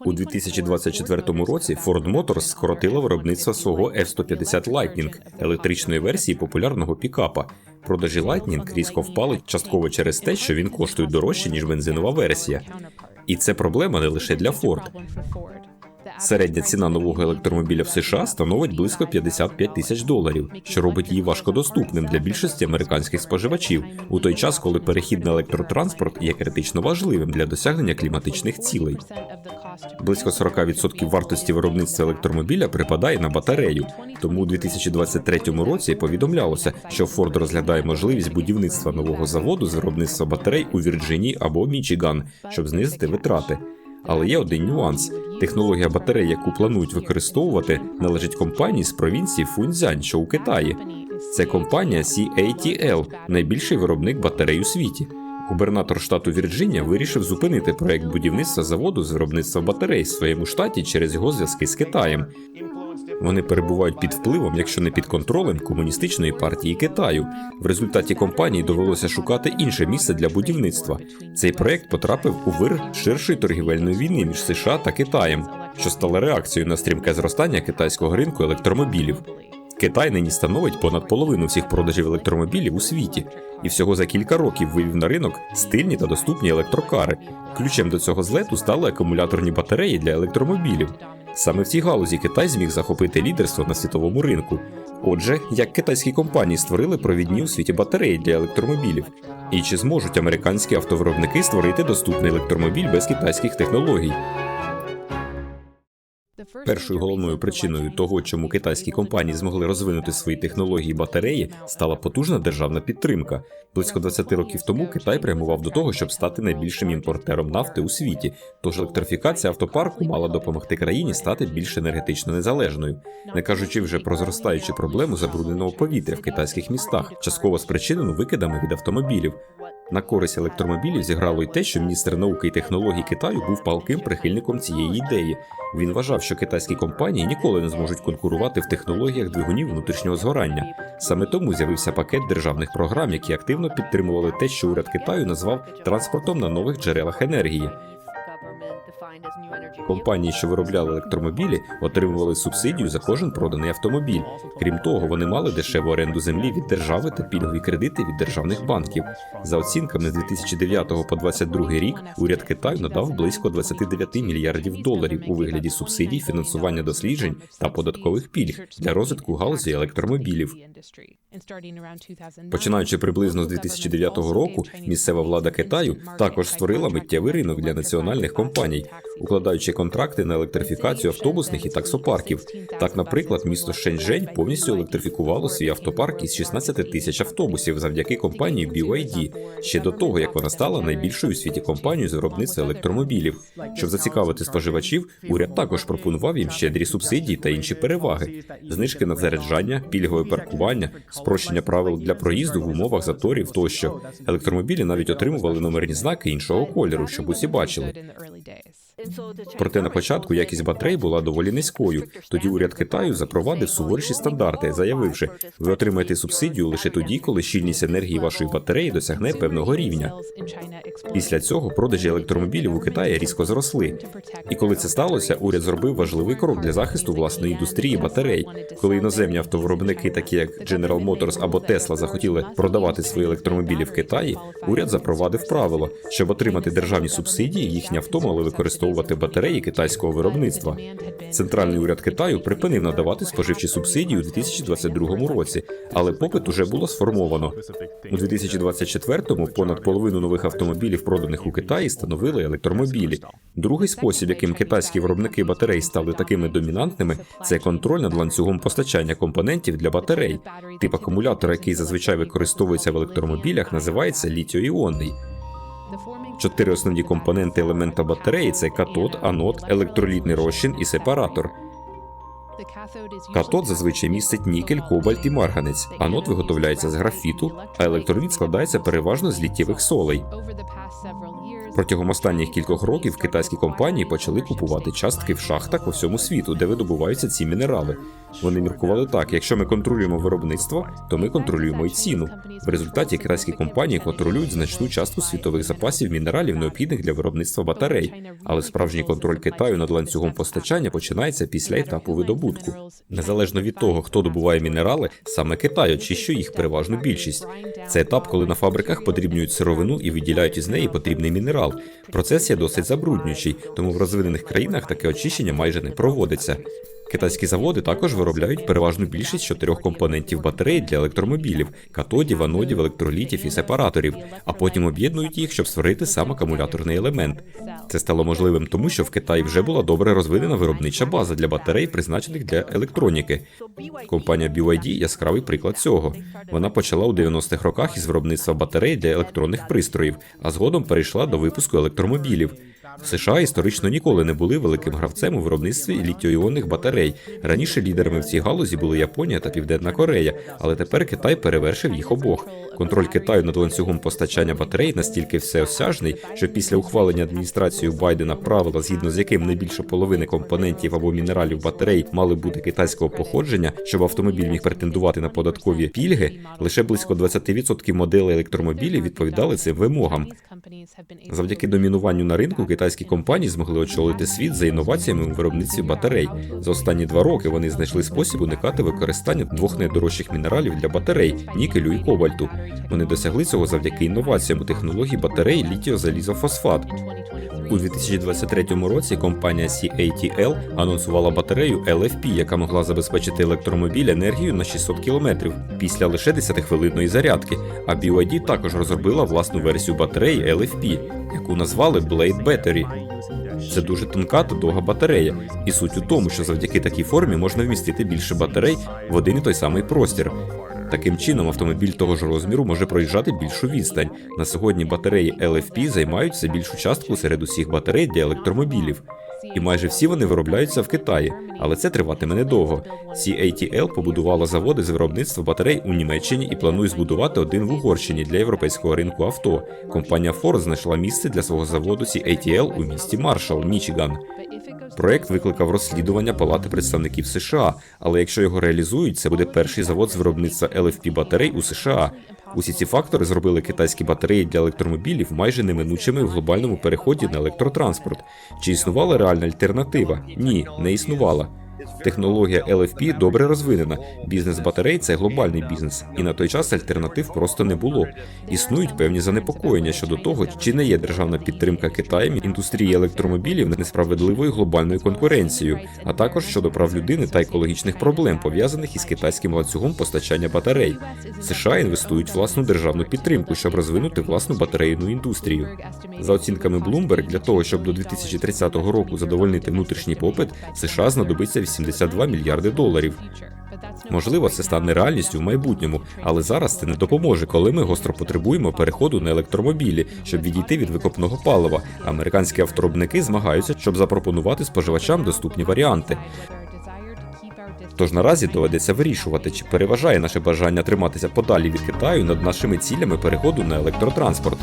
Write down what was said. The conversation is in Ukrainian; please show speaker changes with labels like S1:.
S1: У 2024 році Ford Motors скоротила виробництво свого F-150 Lightning, електричної версії популярного пікапа. Продажі Lightning різко впали частково через те, що він коштує дорожче ніж бензинова версія. І це проблема не лише для Ford. Середня ціна нового електромобіля в США становить близько 55 тисяч доларів, що робить її важкодоступним для більшості американських споживачів у той час, коли перехід на електротранспорт є критично важливим для досягнення кліматичних цілей. Близько 40% вартості виробництва електромобіля припадає на батарею. Тому у 2023 році повідомлялося, що Ford розглядає можливість будівництва нового заводу з виробництва батарей у Вірджинії або Мічиган, щоб знизити витрати. Але є один нюанс: технологія батарей, яку планують використовувати, належить компанії з провінції Фунцзянь, що у Китаї. Це компанія CATL, найбільший виробник батарей у світі. Губернатор штату Вірджинія вирішив зупинити проект будівництва заводу з виробництва батарей в своєму штаті через його зв'язки з Китаєм. Вони перебувають під впливом, якщо не під контролем комуністичної партії Китаю. В результаті компанії довелося шукати інше місце для будівництва. Цей проект потрапив у вир ширшої торгівельної війни між США та Китаєм, що стало реакцією на стрімке зростання китайського ринку електромобілів. Китай нині становить понад половину всіх продажів електромобілів у світі, і всього за кілька років вивів на ринок стильні та доступні електрокари. Ключем до цього злету стали акумуляторні батареї для електромобілів. Саме в цій галузі Китай зміг захопити лідерство на світовому ринку. Отже, як китайські компанії створили провідні у світі батареї для електромобілів, і чи зможуть американські автовиробники створити доступний електромобіль без китайських технологій? Першою головною причиною того, чому китайські компанії змогли розвинути свої технології батареї, стала потужна державна підтримка. Близько 20 років тому Китай прямував до того, щоб стати найбільшим імпортером нафти у світі. Тож електрифікація автопарку мала допомогти країні стати більш енергетично незалежною, не кажучи вже про зростаючу проблему забрудненого повітря в китайських містах, частково спричинену викидами від автомобілів. На користь електромобілів зіграло й те, що міністр науки і технологій Китаю був палким прихильником цієї ідеї. Він вважав, що китайські компанії ніколи не зможуть конкурувати в технологіях двигунів внутрішнього згорання. Саме тому з'явився пакет державних програм, які активно підтримували те, що уряд Китаю назвав транспортом на нових джерелах енергії. Компанії, що виробляли електромобілі, отримували субсидію за кожен проданий автомобіль. Крім того, вони мали дешеву оренду землі від держави та пільгові кредити від державних банків. За оцінками з 2009 по 2022 рік уряд Китаю надав близько 29 мільярдів доларів у вигляді субсидій, фінансування досліджень та податкових пільг для розвитку галузі електромобілів. Починаючи приблизно з 2009 року, місцева влада Китаю також створила миттєвий ринок для національних компаній, укладаючи контракти на електрифікацію автобусних і таксопарків. Так, наприклад, місто Шеньчжень повністю електрифікувало свій автопарк із 16 тисяч автобусів завдяки компанії BYD, ще до того як вона стала найбільшою у світі компанією з виробництва електромобілів. Щоб зацікавити споживачів, уряд також пропонував їм щедрі субсидії та інші переваги: знижки на заряджання, пільгове паркування, спрощення правил для проїзду в умовах заторів тощо. Електромобілі навіть отримували номерні знаки іншого кольору, щоб усі бачили. Проте на початку якість батарей була доволі низькою. Тоді уряд Китаю запровадив суворіші стандарти, заявивши, ви отримаєте субсидію лише тоді, коли щільність енергії вашої батареї досягне певного рівня. Після цього продажі електромобілів у Китаї різко зросли. І коли це сталося, уряд зробив важливий крок для захисту власної індустрії батарей. Коли іноземні автовиробники, такі як General Motors або Tesla, захотіли продавати свої електромобілі в Китаї, уряд запровадив правило, щоб отримати державні субсидії, їхні авто мали використовувати батареї китайського виробництва. Центральний уряд Китаю припинив надавати споживчі субсидії у 2022 році, але попит уже було сформовано. У 2024-му понад половину нових автомобілів, проданих у Китаї, становили електромобілі. Другий спосіб, яким китайські виробники батарей стали такими домінантними, це контроль над ланцюгом постачання компонентів для батарей. Тип акумулятора, який зазвичай використовується в електромобілях, називається літіо-іонний. Чотири основні компоненти елемента батареї це катод, анод, електролітний розчин і сепаратор. Катод зазвичай містить нікель, кобальт і марганець. Анод виготовляється з графіту, а електроліт складається переважно з літєвих солей. Протягом останніх кількох років китайські компанії почали купувати частки в шахтах по всьому світу, де видобуваються ці мінерали. Вони міркували так: якщо ми контролюємо виробництво, то ми контролюємо і ціну. В результаті китайські компанії контролюють значну частку світових запасів мінералів, необхідних для виробництва батарей. Але справжній контроль Китаю над ланцюгом постачання починається після етапу видобутку. Незалежно від того, хто добуває мінерали, саме Китай очищує їх переважну більшість. Це етап, коли на фабриках подрібнюють сировину і виділяють із неї потрібний мінерал. Процес є досить забруднюючий, тому в розвинених країнах таке очищення майже не проводиться. Китайські заводи також виробляють переважну більшість чотирьох компонентів батарей для електромобілів катодів, анодів, електролітів і сепараторів, а потім об'єднують їх, щоб створити сам акумуляторний елемент. Це стало можливим тому, що в Китаї вже була добре розвинена виробнича база для батарей, призначених для електроніки. Компанія BYD – яскравий приклад цього. Вона почала у 90-х роках із виробництва батарей для електронних пристроїв, а згодом перейшла до випуску електромобілів. США історично ніколи не були великим гравцем у виробництві літіо-іонних батарей. Раніше лідерами в цій галузі були Японія та Південна Корея, але тепер Китай перевершив їх обох. Контроль Китаю над ланцюгом постачання батарей настільки всеосяжний, що після ухвалення адміністрацією Байдена правила, згідно з яким не більше половини компонентів або мінералів батарей мали бути китайського походження, щоб автомобіль міг претендувати на податкові пільги, лише близько 20% моделей електромобілів відповідали цим вимогам. Завдяки домінуванню на ринку китайські компанії змогли очолити світ за інноваціями у виробництві батарей. За останні два роки вони знайшли спосіб уникати використання двох найдорожчих мінералів для батарей нікелю і кобальту. Вони досягли цього завдяки інноваціям у технології батарей літіозалізофосфат. У 2023 році компанія CATL анонсувала батарею LFP, яка могла забезпечити електромобіль енергію на 600 км після лише 10-хвилинної зарядки. А BYD також розробила власну версію батареї LFP, яку назвали Blade Battery. Це дуже тонка та довга батарея, і суть у тому, що завдяки такій формі можна вмістити більше батарей в один і той самий простір. Таким чином, автомобіль того ж розміру може проїжджати більшу відстань. На сьогодні батареї LFP займають все більшу частку серед усіх батарей для електромобілів. І майже всі вони виробляються в Китаї, але це триватиме недовго. CATL побудувала заводи з виробництва батарей у Німеччині і планує збудувати один в Угорщині для європейського ринку авто. Компанія Ford знайшла місце для свого заводу CATL у місті Маршалл, Мічиган. Проект викликав розслідування Палати представників США, але якщо його реалізують, це буде перший завод з виробництва LFP батарей у США. Усі ці фактори зробили китайські батареї для електромобілів майже неминучими в глобальному переході на електротранспорт. Чи існувала реальна альтернатива? Ні, не існувала. Технологія LFP добре розвинена. Бізнес батарей це глобальний бізнес, і на той час альтернатив просто не було. Існують певні занепокоєння щодо того, чи не є державна підтримка Китаєм індустрії електромобілів несправедливою глобальною конкуренцією, а також щодо прав людини та екологічних проблем, пов'язаних із китайським ланцюгом постачання батарей. США інвестують власну державну підтримку, щоб розвинути власну батарейну індустрію. За оцінками Bloomberg, для того, щоб до 2030 року задовольнити внутрішній попит, США знадобиться 82 мільярди доларів. Можливо, це стане реальністю в майбутньому, але зараз це не допоможе, коли ми гостро потребуємо переходу на електромобілі, щоб відійти від викопного палива. Американські авторобники змагаються, щоб запропонувати споживачам доступні варіанти. Тож наразі доведеться вирішувати, чи переважає наше бажання триматися подалі від Китаю над нашими цілями переходу на електротранспорт.